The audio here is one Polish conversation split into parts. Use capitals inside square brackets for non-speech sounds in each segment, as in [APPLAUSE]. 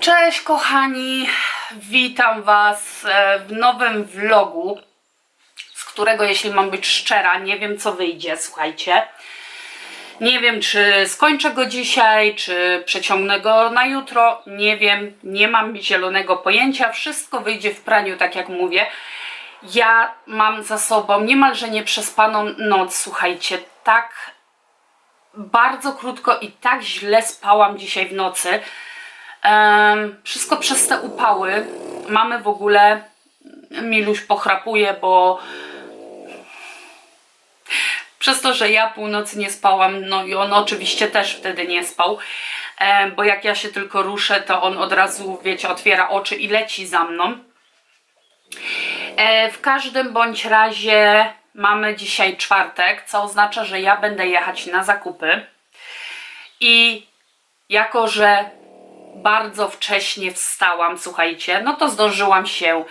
Cześć kochani, witam Was e, w nowym vlogu, z którego jeśli mam być szczera, nie wiem co wyjdzie, słuchajcie. Nie wiem czy skończę go dzisiaj, czy przeciągnę go na jutro, nie wiem, nie mam zielonego pojęcia, wszystko wyjdzie w praniu, tak jak mówię. Ja mam za sobą niemalże nieprzespaną noc, słuchajcie, tak bardzo krótko i tak źle spałam dzisiaj w nocy. Wszystko przez te upały. Mamy w ogóle, Miluś pochrapuje, bo przez to, że ja północy nie spałam, no i on oczywiście też wtedy nie spał, bo jak ja się tylko ruszę, to on od razu, wiecie, otwiera oczy i leci za mną. E, w każdym bądź razie mamy dzisiaj czwartek, co oznacza, że ja będę jechać na zakupy. I jako, że bardzo wcześnie wstałam, słuchajcie, no to zdążyłam się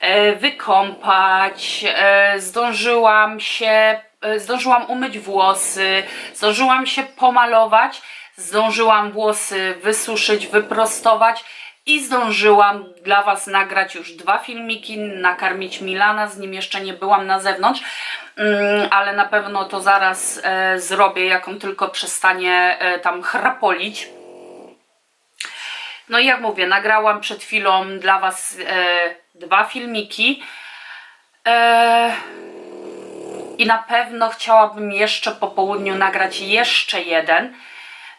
e, wykąpać, e, zdążyłam się, e, zdążyłam umyć włosy, zdążyłam się pomalować, zdążyłam włosy wysuszyć, wyprostować i zdążyłam dla Was nagrać już dwa filmiki, nakarmić Milana, z nim jeszcze nie byłam na zewnątrz, mm, ale na pewno to zaraz zrobię, jak on tylko przestanie tam chrapolić. No i jak mówię, nagrałam przed chwilą dla Was e, dwa filmiki. E, I na pewno chciałabym jeszcze po południu nagrać jeszcze jeden.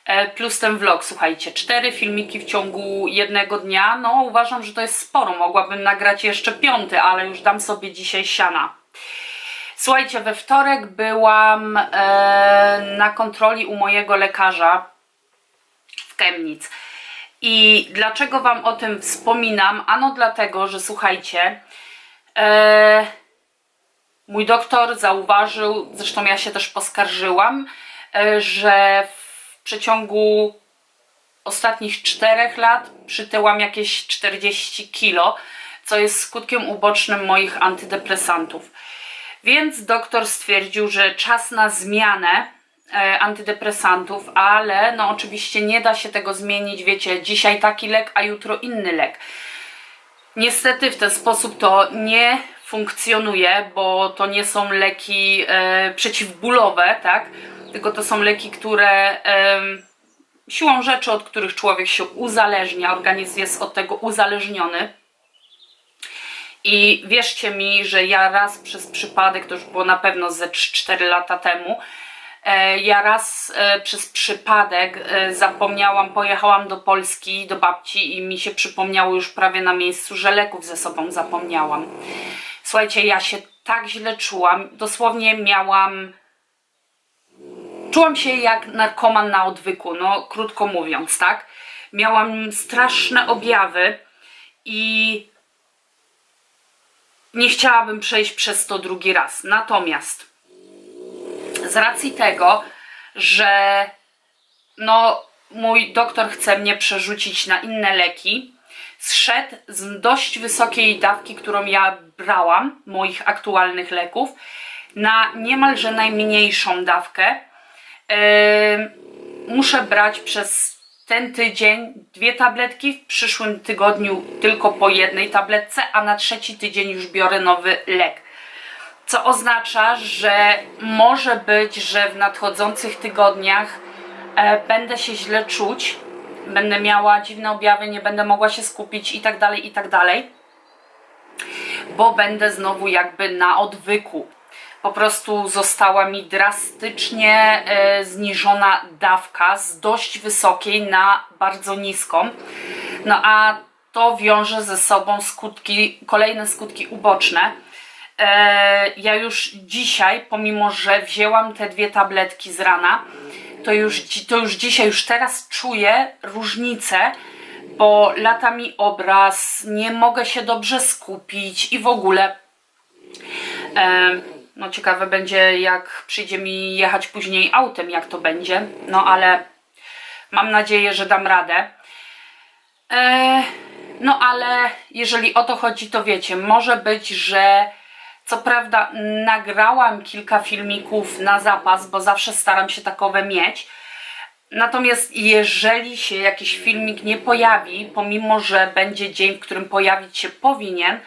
E, plus ten vlog, słuchajcie, cztery filmiki w ciągu jednego dnia. No uważam, że to jest sporo. Mogłabym nagrać jeszcze piąty, ale już dam sobie dzisiaj siana. Słuchajcie, we wtorek byłam e, na kontroli u mojego lekarza w Chemnitz. I dlaczego Wam o tym wspominam? Ano dlatego, że słuchajcie, e, mój doktor zauważył, zresztą ja się też poskarżyłam, e, że w przeciągu ostatnich czterech lat przytyłam jakieś 40 kilo, co jest skutkiem ubocznym moich antydepresantów. Więc doktor stwierdził, że czas na zmianę antydepresantów, ale no oczywiście nie da się tego zmienić, wiecie, dzisiaj taki lek, a jutro inny lek. Niestety w ten sposób to nie funkcjonuje, bo to nie są leki e, przeciwbólowe, tak? Tylko to są leki, które em, siłą rzeczy, od których człowiek się uzależnia, organizm jest od tego uzależniony. I wierzcie mi, że ja raz przez przypadek, to już było na pewno ze 4 lata temu, e, ja raz e, przez przypadek e, zapomniałam, pojechałam do Polski, do babci i mi się przypomniało już prawie na miejscu, że leków ze sobą zapomniałam. Słuchajcie, ja się tak źle czułam, dosłownie miałam czułam się jak narkoman na odwyku, no krótko mówiąc, tak? Miałam straszne objawy i nie chciałabym przejść przez to drugi raz. Natomiast z racji tego, że no mój doktor chce mnie przerzucić na inne leki, zszedł z dość wysokiej dawki, którą ja brałam, moich aktualnych leków, na niemalże najmniejszą dawkę. Yy, muszę brać przez ten tydzień dwie tabletki, w przyszłym tygodniu tylko po jednej tabletce, a na trzeci tydzień już biorę nowy lek. Co oznacza, że może być, że w nadchodzących tygodniach e, będę się źle czuć, będę miała dziwne objawy, nie będę mogła się skupić i tak dalej, i tak dalej, bo będę znowu jakby na odwyku po prostu została mi drastycznie e, zniżona dawka z dość wysokiej na bardzo niską. No a to wiąże ze sobą skutki, kolejne skutki uboczne. E, ja już dzisiaj, pomimo że wzięłam te dwie tabletki z rana, to już, to już dzisiaj, już teraz czuję różnicę, bo lata mi obraz, nie mogę się dobrze skupić i w ogóle. Em, no ciekawe będzie, jak przyjdzie mi jechać później autem, jak to będzie. No ale mam nadzieję, że dam radę. E, no ale jeżeli o to chodzi, to wiecie, może być, że co prawda nagrałam kilka filmików na zapas, bo zawsze staram się takowe mieć. Natomiast jeżeli się jakiś filmik nie pojawi, pomimo że będzie dzień, w którym pojawić się powinien,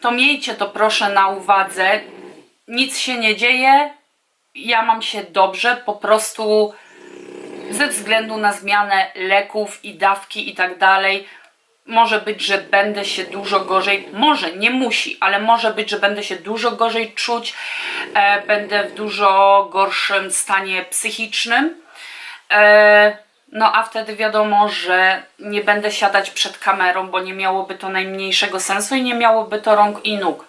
to miejcie to proszę na uwadze. Nic się nie dzieje, ja mam się dobrze, po prostu ze względu na zmianę leków i dawki i tak dalej. Może być, że będę się dużo gorzej, może nie musi, ale może być, że będę się dużo gorzej czuć, e, będę w dużo gorszym stanie psychicznym. E, no a wtedy wiadomo, że nie będę siadać przed kamerą, bo nie miałoby to najmniejszego sensu i nie miałoby to rąk i nóg.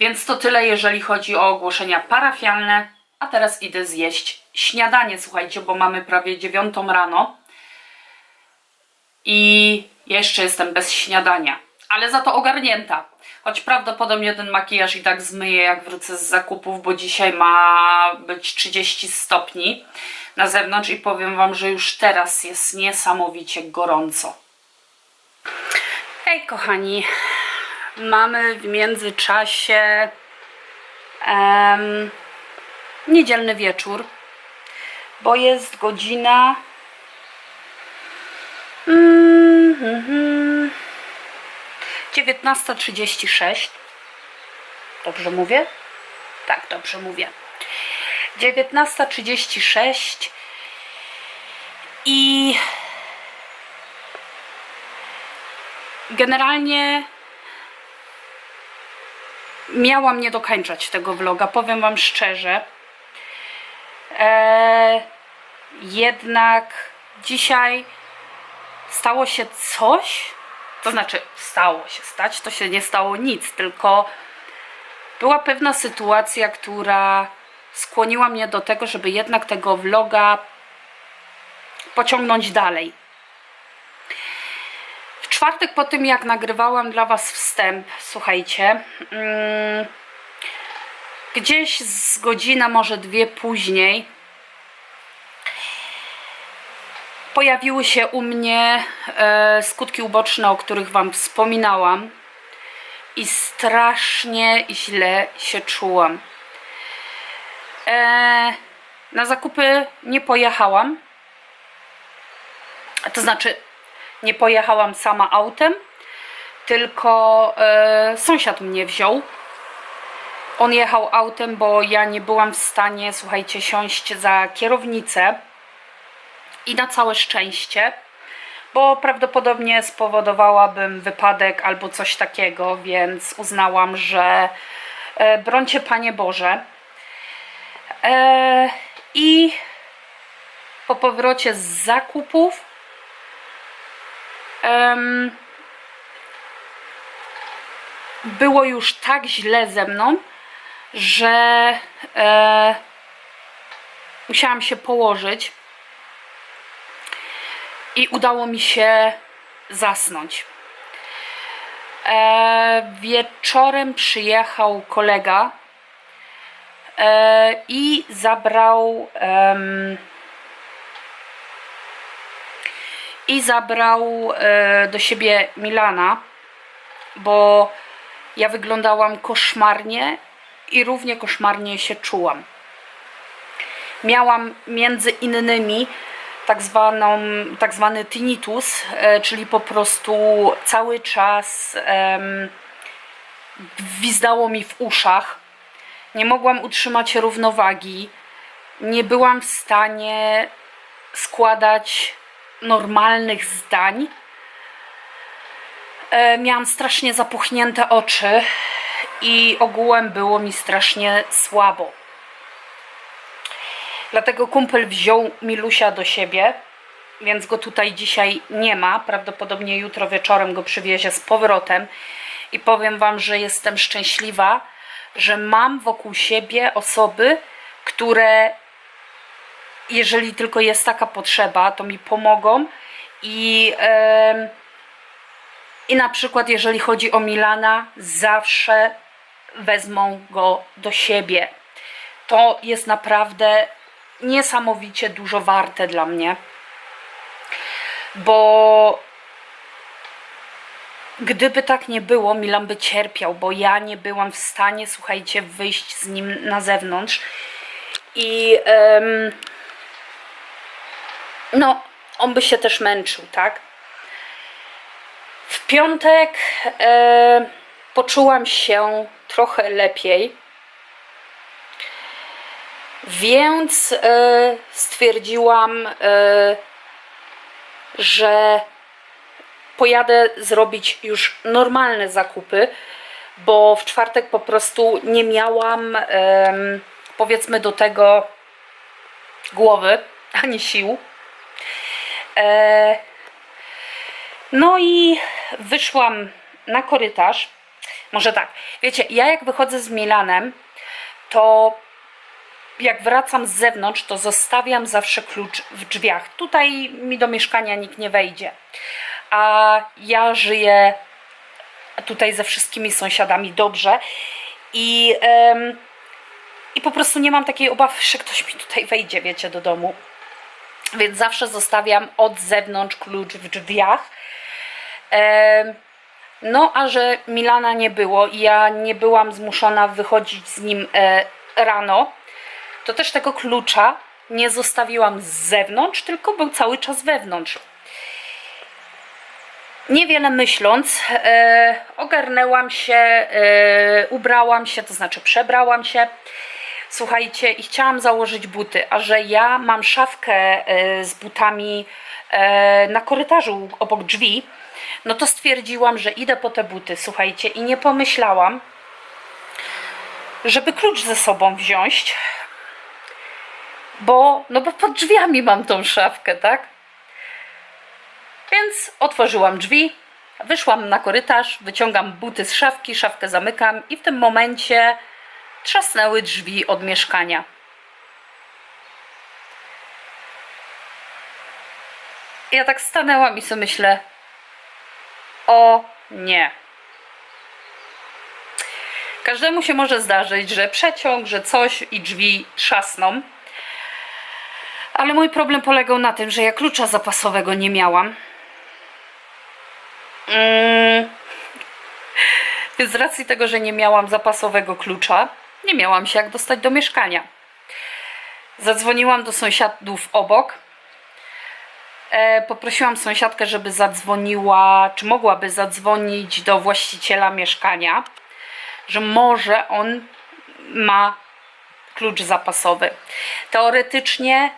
Więc to tyle, jeżeli chodzi o ogłoszenia parafialne. A teraz idę zjeść śniadanie, słuchajcie, bo mamy prawie dziewiątą rano. I jeszcze jestem bez śniadania, ale za to ogarnięta. Choć prawdopodobnie ten makijaż i tak zmyję, jak wrócę z zakupów, bo dzisiaj ma być 30 stopni na zewnątrz i powiem Wam, że już teraz jest niesamowicie gorąco. Hej, kochani, mamy w międzyczasie niedzielny wieczór, bo jest godzina. Mm, mhm. 19.36. Dobrze mówię? Tak, dobrze mówię. 19.36 i generalnie miałam nie dokończać tego vloga, powiem Wam szczerze. Eee, jednak dzisiaj stało się coś, to znaczy stało się stać, to się nie stało nic, tylko była pewna sytuacja, która skłoniła mnie do tego, żeby jednak tego vloga pociągnąć dalej. W czwartek po tym, jak nagrywałam dla Was wstęp, słuchajcie, mm, gdzieś z godzina, może dwie później, pojawiły się u mnie e, skutki uboczne, o których Wam wspominałam i strasznie źle się czułam. E, na zakupy nie pojechałam, to znaczy nie pojechałam sama autem, tylko e, sąsiad mnie wziął. On jechał autem, bo ja nie byłam w stanie, słuchajcie, siąść za kierownicę i na całe szczęście, bo prawdopodobnie spowodowałabym wypadek albo coś takiego, więc uznałam, że e, brońcie Panie Boże. E, I po powrocie z zakupów było już tak źle ze mną, że e, musiałam się położyć i udało mi się zasnąć. E, wieczorem przyjechał kolega e, i zabrał i zabrał e, do siebie Milana, bo ja wyglądałam koszmarnie i równie koszmarnie się czułam. Miałam między innymi tak, zwaną, tak zwany tinnitus, e, czyli po prostu cały czas gwizdało mi w uszach. Nie mogłam utrzymać równowagi. Nie byłam w stanie składać normalnych zdań. E, miałam strasznie zapuchnięte oczy i ogółem było mi strasznie słabo. Dlatego kumpel wziął Milusia do siebie, więc go tutaj dzisiaj nie ma. Prawdopodobnie jutro wieczorem go przywiezie z powrotem. I powiem Wam, że jestem szczęśliwa, że mam wokół siebie osoby, które jeżeli tylko jest taka potrzeba, to mi pomogą i, i na przykład jeżeli chodzi o Milana, zawsze wezmą go do siebie. To jest naprawdę niesamowicie dużo warte dla mnie, bo gdyby tak nie było, Milan by cierpiał, bo ja nie byłam w stanie, słuchajcie, wyjść z nim na zewnątrz i em, no, on by się też męczył, tak? W piątek e, poczułam się trochę lepiej, więc e, stwierdziłam, e, że pojadę zrobić już normalne zakupy, bo w czwartek po prostu nie miałam, powiedzmy, do tego głowy ani sił. E, no i wyszłam na korytarz. Może tak, wiecie, ja jak wychodzę z Milanem, to jak wracam z zewnątrz, to zostawiam zawsze klucz w drzwiach. Tutaj mi do mieszkania nikt nie wejdzie. A ja żyję tutaj ze wszystkimi sąsiadami dobrze i, em, i po prostu nie mam takiej obawy, że ktoś mi tutaj wejdzie, wiecie, do domu. Więc zawsze zostawiam od zewnątrz klucz w drzwiach. Em, no, a że Milana nie było i ja nie byłam zmuszona wychodzić z nim e, rano, to też tego klucza nie zostawiłam z zewnątrz, tylko był cały czas wewnątrz. Niewiele myśląc, e, ogarnęłam się, e, ubrałam się, to znaczy przebrałam się. Słuchajcie, i chciałam założyć buty, a że ja mam szafkę e, z butami e, na korytarzu obok drzwi, no to stwierdziłam, że idę po te buty, słuchajcie, i nie pomyślałam, żeby klucz ze sobą wziąć, bo, no bo pod drzwiami mam tą szafkę, tak? Więc otworzyłam drzwi, wyszłam na korytarz, wyciągam buty z szafki, szafkę zamykam i w tym momencie trzasnęły drzwi od mieszkania. Ja tak stanęłam i sobie myślę, o nie. Każdemu się może zdarzyć, że przeciąg, że coś i drzwi trzasną. Ale mój problem polegał na tym, że ja klucza zapasowego nie miałam. Mm. Z racji tego, że nie miałam zapasowego klucza, nie miałam się jak dostać do mieszkania. Zadzwoniłam do sąsiadów obok. E, poprosiłam sąsiadkę, żeby zadzwoniła, czy mogłaby zadzwonić do właściciela mieszkania, że może on ma klucz zapasowy. Teoretycznie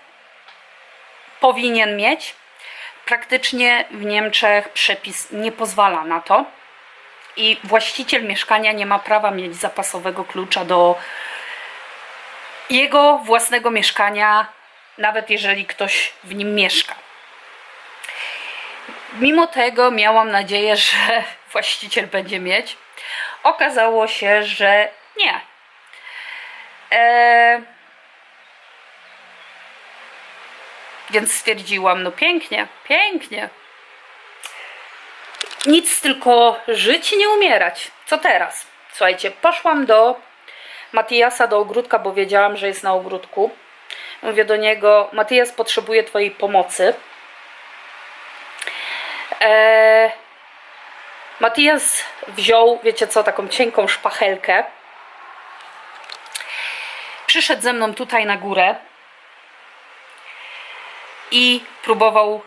powinien mieć. Praktycznie w Niemczech przepis nie pozwala na to i właściciel mieszkania nie ma prawa mieć zapasowego klucza do jego własnego mieszkania, nawet jeżeli ktoś w nim mieszka. Mimo tego miałam nadzieję, [LAUGHS] że właściciel będzie mieć. Okazało się, że nie. Eee, Więc stwierdziłam, no pięknie, pięknie. Nic, tylko żyć i nie umierać. Co teraz? Słuchajcie, poszłam do Matiasa do ogródka, bo wiedziałam, że jest na ogródku. Mówię do niego, Matias potrzebuje Twojej pomocy. Eee, Matias wziął, wiecie co, taką cienką szpachelkę. Przyszedł ze mną tutaj na górę i próbował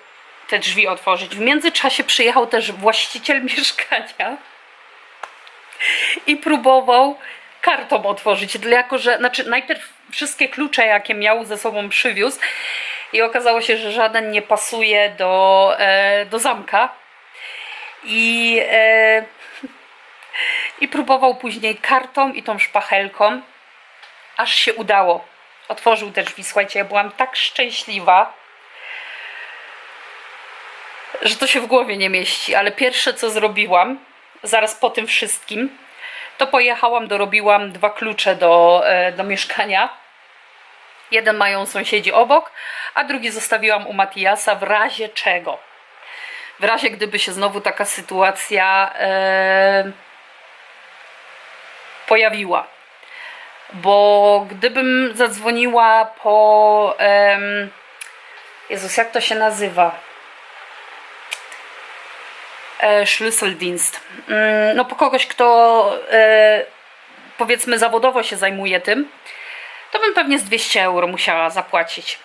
te drzwi otworzyć. W międzyczasie przyjechał też właściciel [LAUGHS] mieszkania i próbował kartą otworzyć. Jako, że znaczy najpierw wszystkie klucze, jakie miał ze sobą przywiózł i okazało się, że żaden nie pasuje do, e, do zamka. I, e, I próbował później kartą i tą szpachelką, aż się udało. Otworzył te drzwi. Słuchajcie, ja byłam tak szczęśliwa że to się w głowie nie mieści, ale pierwsze co zrobiłam, zaraz po tym wszystkim, to pojechałam, dorobiłam dwa klucze do, e, do mieszkania. Jeden mają sąsiedzi obok, a drugi zostawiłam u Matiasa w razie czego. W razie gdyby się znowu taka sytuacja e, pojawiła. Bo gdybym zadzwoniła po. E, Jezus, jak to się nazywa? E, Schlüsseldienst. Mm, no po kogoś, kto e, powiedzmy zawodowo się zajmuje tym, to bym pewnie z 200 euro musiała zapłacić.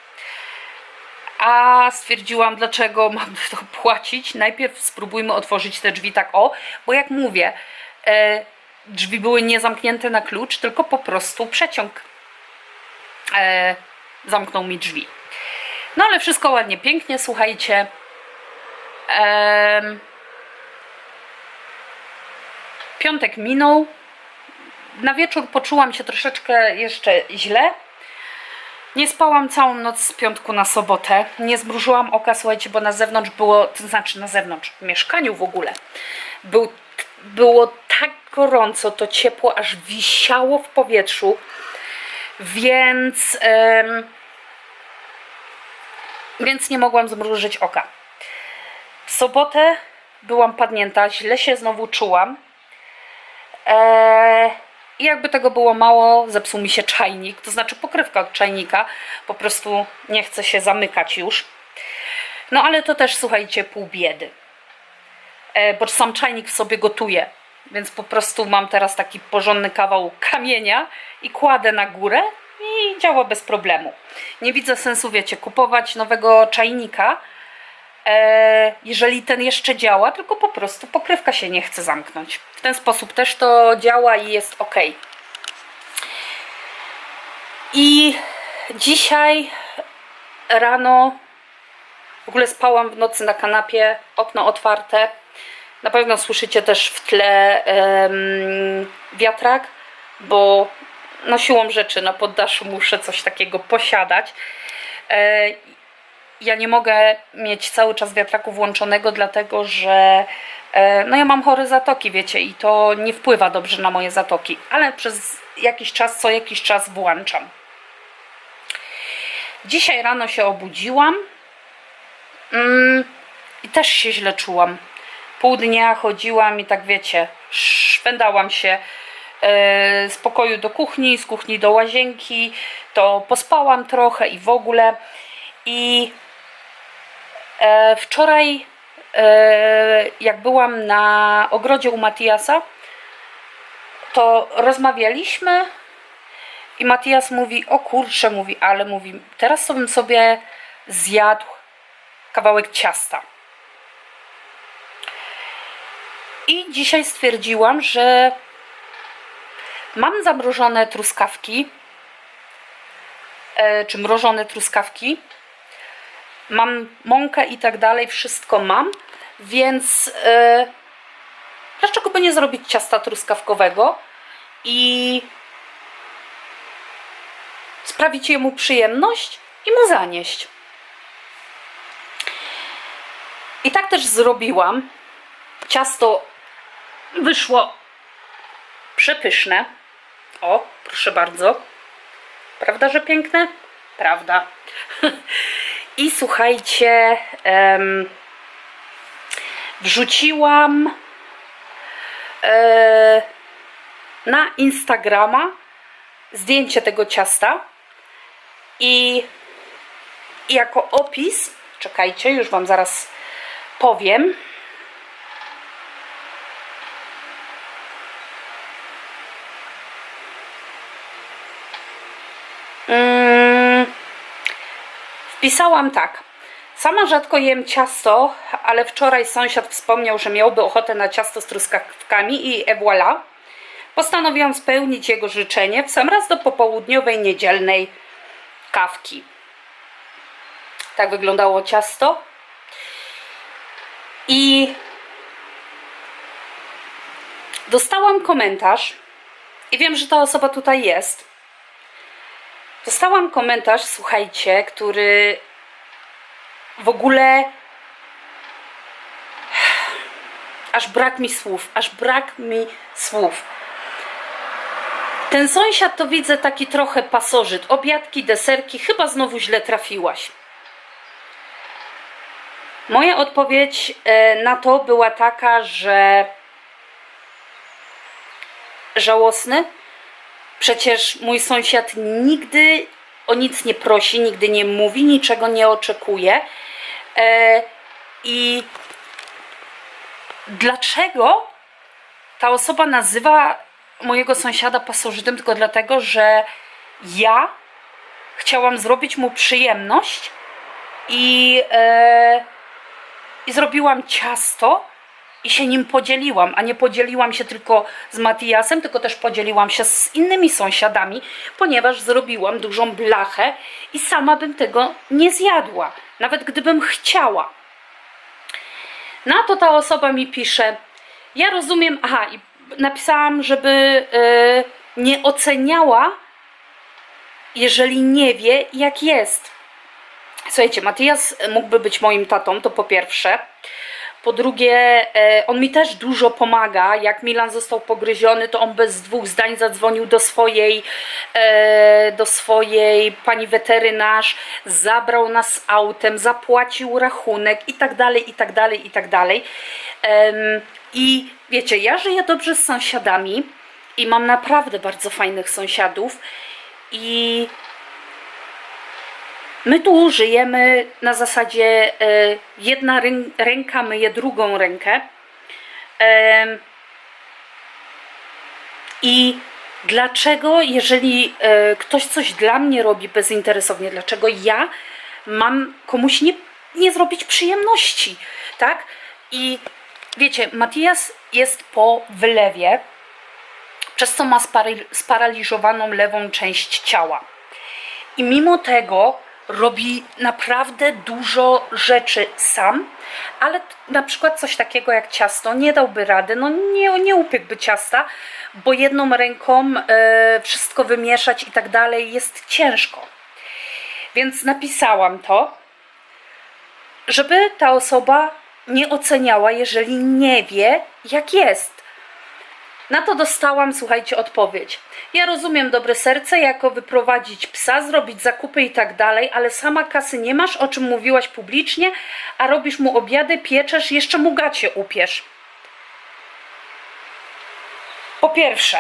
a stwierdziłam, dlaczego mam [LAUGHS] to płacić. Najpierw spróbujmy otworzyć te drzwi tak o, bo jak mówię, e, drzwi były nie zamknięte na klucz, tylko po prostu przeciąg zamknął mi drzwi. No ale wszystko ładnie, pięknie, słuchajcie. Piątek minął. Na wieczór poczułam się troszeczkę jeszcze źle. Nie spałam całą noc z piątku na sobotę. Nie zmrużyłam oka, słuchajcie, bo na zewnątrz było, to znaczy na zewnątrz, w mieszkaniu w ogóle, był, było tak gorąco, to ciepło aż wisiało w powietrzu, więc, więc nie mogłam zmrużyć oka. W sobotę byłam padnięta, źle się znowu czułam. Eee, I jakby tego było mało, zepsuł mi się czajnik, to znaczy pokrywka od czajnika. Po prostu nie chce się zamykać już. No ale to też, słuchajcie, pół biedy. E, bo sam czajnik w sobie gotuje. Więc po prostu mam teraz taki porządny kawał kamienia i kładę na górę i działa bez problemu. Nie widzę sensu, wiecie, kupować nowego czajnika, jeżeli ten jeszcze działa, tylko po prostu pokrywka się nie chce zamknąć. W ten sposób też to działa i jest ok. I dzisiaj rano w ogóle spałam w nocy na kanapie, okno otwarte. Na pewno słyszycie też w tle em, wiatrak, bo no siłą rzeczy na poddaszu muszę coś takiego posiadać. E, ja nie mogę mieć cały czas wiatraku włączonego, dlatego że e, no ja mam chore zatoki, wiecie, i to nie wpływa dobrze na moje zatoki, ale przez jakiś czas, co jakiś czas włączam. Dzisiaj rano się obudziłam mm, i też się źle czułam. Pół dnia chodziłam i tak wiecie, szwendałam się e, z pokoju do kuchni, z kuchni do łazienki, to pospałam trochę i w ogóle. I wczoraj, e, jak byłam na ogrodzie u Matiasa, to rozmawialiśmy i Matias mówi, o kurczę, mówi, ale mówi, teraz to bym sobie zjadł kawałek ciasta. I dzisiaj stwierdziłam, że mam zamrożone truskawki, e, czy mrożone truskawki. Mam mąkę i tak dalej, wszystko mam, więc e, dlaczego by nie zrobić ciasta truskawkowego i sprawić jemu przyjemność i mu zanieść. I tak też zrobiłam. Ciasto wyszło przepyszne. O, proszę bardzo. Prawda, że piękne? Prawda. [LAUGHS] I słuchajcie, wrzuciłam e, na Instagrama zdjęcie tego ciasta i, i jako opis, czekajcie, już Wam zaraz powiem. Mm, wpisałam tak. Sama rzadko jem ciasto, ale wczoraj sąsiad wspomniał, że miałby ochotę na ciasto z truskawkami i et voilà. Postanowiłam spełnić jego życzenie w sam raz do popołudniowej niedzielnej kawki. Tak wyglądało ciasto. I dostałam komentarz i wiem, że ta osoba tutaj jest. Dostałam komentarz, słuchajcie, który w ogóle aż brak mi słów, aż brak mi słów. Ten sąsiad to widzę taki trochę pasożyt. Obiadki, deserki, chyba znowu źle trafiłaś. Moja odpowiedź e, na to była taka, że żałosny. Przecież mój sąsiad nigdy o nic nie prosi, nigdy nie mówi, niczego nie oczekuje. E, I dlaczego ta osoba nazywa mojego sąsiada pasożytem tylko dlatego, że ja chciałam zrobić mu przyjemność i, e, i zrobiłam ciasto i się nim podzieliłam, a nie podzieliłam się tylko z Matiasem, tylko też podzieliłam się z innymi sąsiadami, ponieważ zrobiłam dużą blachę i sama bym tego nie zjadła, nawet gdybym chciała. Na to ta osoba mi pisze, ja rozumiem, aha, i napisałam, żeby e, nie oceniała, jeżeli nie wie, jak jest. Słuchajcie, Matias mógłby być moim tatą, to po pierwsze. Po drugie, e, on mi też dużo pomaga. Jak Milan został pogryziony, to on bez dwóch zdań zadzwonił do swojej, e, do swojej pani weterynarz, zabrał nas autem, zapłacił rachunek i tak dalej, i tak dalej, i tak dalej. I wiecie, ja żyję dobrze z sąsiadami i mam naprawdę bardzo fajnych sąsiadów i My tu żyjemy na zasadzie e, jedna rę- ręka myje drugą rękę. I dlaczego, jeżeli e, ktoś coś dla mnie robi bezinteresownie, dlaczego ja mam komuś nie, nie zrobić przyjemności, tak? I wiecie, Matias jest po wylewie, przez co ma sparaliżowaną lewą część ciała. I mimo tego robi naprawdę dużo rzeczy sam, ale na przykład coś takiego jak ciasto nie dałby rady, no nie, nie upiekłby ciasta, bo jedną ręką e, wszystko wymieszać i tak dalej jest ciężko. Więc napisałam to, żeby ta osoba nie oceniała, jeżeli nie wie, jak jest. Na to dostałam, słuchajcie, odpowiedź. Ja rozumiem dobre serce, jako wyprowadzić psa, zrobić zakupy i tak dalej, ale sama kasy nie masz, o czym mówiłaś publicznie, a robisz mu obiady, pieczesz, jeszcze mu gacie upiesz. Po pierwsze,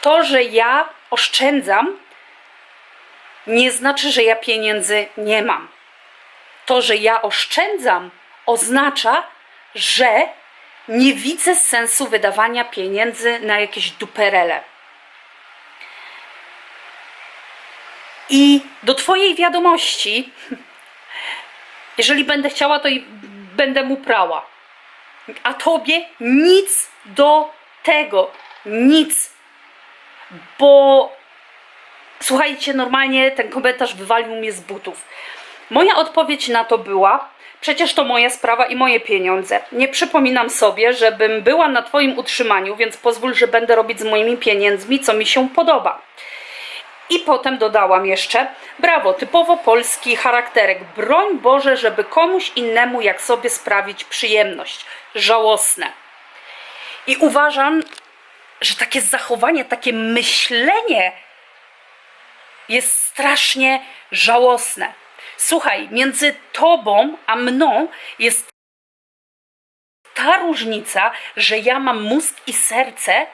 to, że ja oszczędzam, nie znaczy, że ja pieniędzy nie mam. To, że ja oszczędzam, oznacza, że nie widzę sensu wydawania pieniędzy na jakieś duperele. I do Twojej wiadomości, [LAUGHS] jeżeli będę chciała, to i będę mu prała. A Tobie nic do tego. Nic. Bo słuchajcie, normalnie ten komentarz wywalił mnie z butów. Moja odpowiedź na to była: przecież to moja sprawa i moje pieniądze. Nie przypominam sobie, żebym była na Twoim utrzymaniu, więc pozwól, że będę robić z moimi pieniędzmi, co mi się podoba. I potem dodałam jeszcze: brawo, typowo polski charakterek. Broń Boże, żeby komuś innemu jak sobie sprawić przyjemność. Żałosne. I uważam, że takie zachowanie, takie myślenie jest strasznie żałosne. Słuchaj, między tobą a mną jest ta różnica, że ja mam mózg i serce,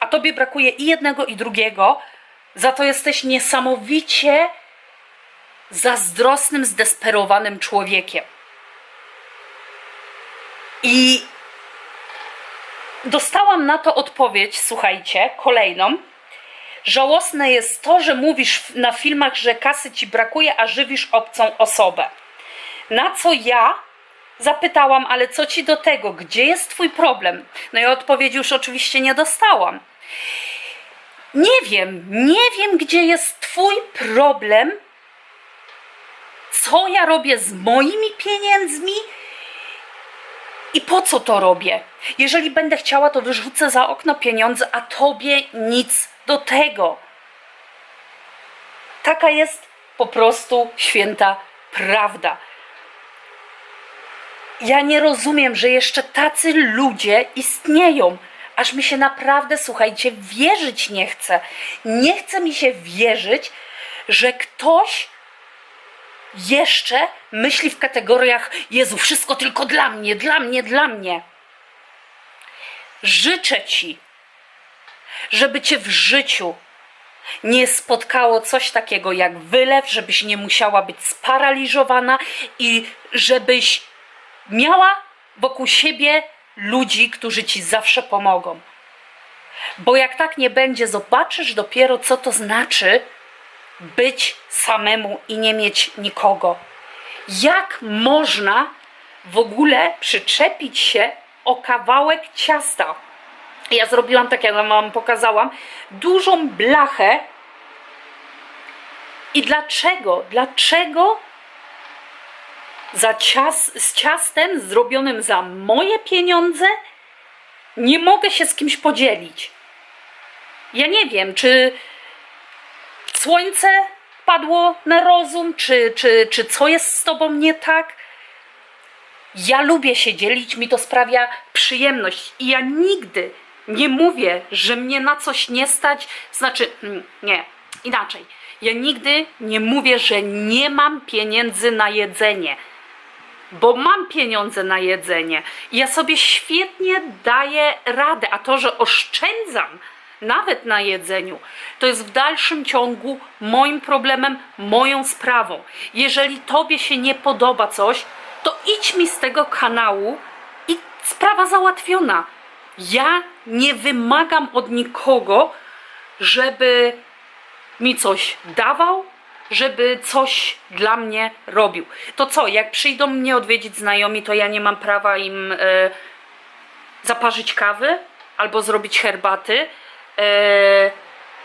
a tobie brakuje i jednego, i drugiego. Za to jesteś niesamowicie zazdrosnym, zdesperowanym człowiekiem. I dostałam na to odpowiedź, słuchajcie, kolejną. Żałosne jest to, że mówisz na filmach, że kasy ci brakuje, a żywisz obcą osobę. Na co ja zapytałam, ale co ci do tego? Gdzie jest twój problem? No i odpowiedzi już oczywiście nie dostałam. Nie wiem, nie wiem, gdzie jest twój problem, co ja robię z moimi pieniędzmi i po co to robię? Jeżeli będę chciała, to wyrzucę za okno pieniądze, a tobie nic do tego. Taka jest po prostu święta prawda. Ja nie rozumiem, że jeszcze tacy ludzie istnieją. Aż mi się naprawdę, słuchajcie, wierzyć nie chce. Nie chce mi się wierzyć, że ktoś jeszcze myśli w kategoriach Jezu, wszystko tylko dla mnie, dla mnie, dla mnie. Życzę Ci, żeby Cię w życiu nie spotkało coś takiego jak wylew, żebyś nie musiała być sparaliżowana i żebyś miała wokół siebie ludzi, którzy Ci zawsze pomogą. Bo jak tak nie będzie, zobaczysz dopiero, co to znaczy być samemu i nie mieć nikogo. Jak można w ogóle przyczepić się o kawałek ciasta? Ja zrobiłam tak, jak wam pokazałam, dużą blachę. I dlaczego? Dlaczego za cias, z ciastem zrobionym za moje pieniądze nie mogę się z kimś podzielić? Ja nie wiem, czy słońce padło na rozum, czy, czy, czy co jest z tobą nie tak? Ja lubię się dzielić, mi to sprawia przyjemność i ja nigdy nie mówię, że mnie na coś nie stać, znaczy, mm, nie, inaczej. Ja nigdy nie mówię, że nie mam pieniędzy na jedzenie, bo mam pieniądze na jedzenie i ja sobie świetnie daję radę, a to, że oszczędzam nawet na jedzeniu, to jest w dalszym ciągu moim problemem, moją sprawą. Jeżeli tobie się nie podoba coś, to idź mi z tego kanału i sprawa załatwiona. Ja nie wymagam od nikogo, żeby mi coś dawał, żeby coś dla mnie robił. To co, jak przyjdą mnie odwiedzić znajomi, to ja nie mam prawa im e, zaparzyć kawy, albo zrobić herbaty, e,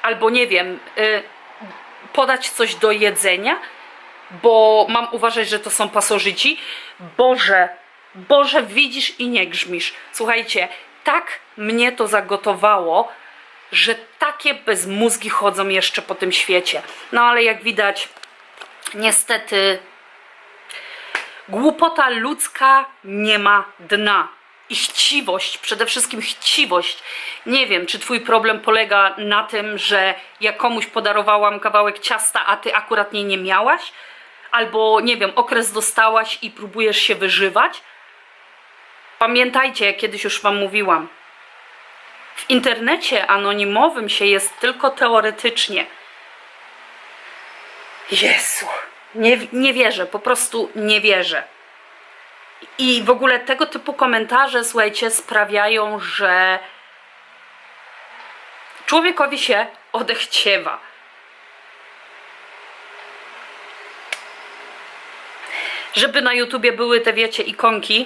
albo nie wiem, e, podać coś do jedzenia, bo mam uważać, że to są pasożyci. Boże, Boże, widzisz i nie grzmisz. Słuchajcie, tak mnie to zagotowało, że takie bezmózgi chodzą jeszcze po tym świecie. No ale jak widać, niestety głupota ludzka nie ma dna. I chciwość, przede wszystkim chciwość. Nie wiem, czy twój problem polega na tym, że ja komuś podarowałam kawałek ciasta, a ty akurat nie, nie miałaś? Albo, nie wiem, okres dostałaś i próbujesz się wyżywać? Pamiętajcie, jak kiedyś już wam mówiłam, w internecie anonimowym się jest tylko teoretycznie. Jezu, nie, nie wierzę, po prostu nie wierzę. I w ogóle tego typu komentarze, słuchajcie, sprawiają, że człowiekowi się odechciewa. Żeby na YouTubie były te, wiecie, ikonki,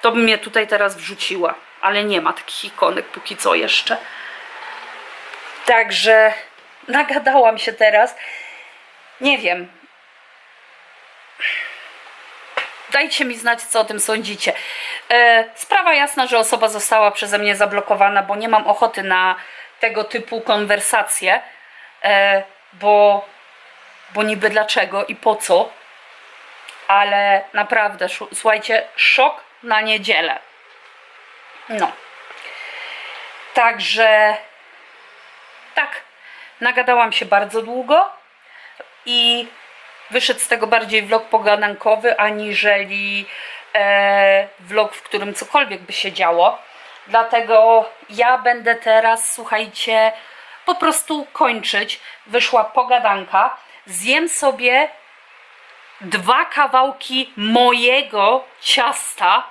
to bym je tutaj teraz wrzuciła. Ale nie ma takich ikonek póki co jeszcze. Także [LAUGHS] nagadałam się teraz. Nie wiem. Dajcie mi znać, co o tym sądzicie. E, sprawa jasna, że osoba została przeze mnie zablokowana, bo nie mam ochoty na tego typu konwersacje, e, bo, bo niby dlaczego i po co. Ale naprawdę, słuchajcie, szok na niedzielę. No. Także tak, nagadałam się bardzo długo i wyszedł z tego bardziej vlog pogadankowy, aniżeli e, vlog, w którym cokolwiek by się działo. Dlatego ja będę teraz, słuchajcie, po prostu kończyć. Wyszła pogadanka. Zjem sobie dwa kawałki mojego ciasta,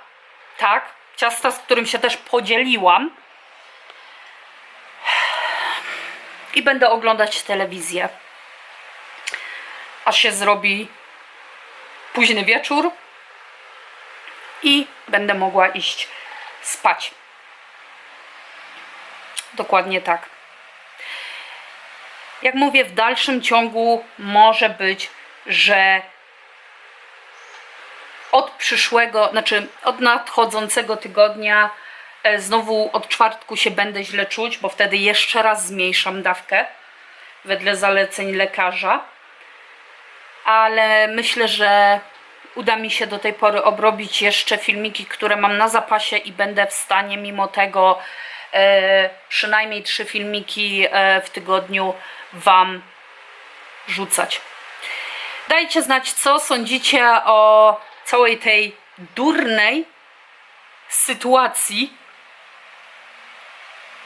tak? Ciasta, z którym się też podzieliłam. I będę oglądać telewizję. Aż się zrobi późny wieczór i będę mogła iść spać. Dokładnie tak. Jak mówię, w dalszym ciągu może być, że od przyszłego, znaczy od nadchodzącego tygodnia e, znowu od czwartku się będę źle czuć, bo wtedy jeszcze raz zmniejszam dawkę wedle zaleceń lekarza. Ale myślę, że uda mi się do tej pory obrobić jeszcze filmiki, które mam na zapasie i będę w stanie mimo tego e, przynajmniej trzy filmiki e, w tygodniu Wam rzucać. Dajcie znać, co sądzicie o całej tej durnej sytuacji.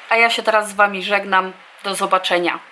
A ja się teraz z Wami żegnam. Do zobaczenia.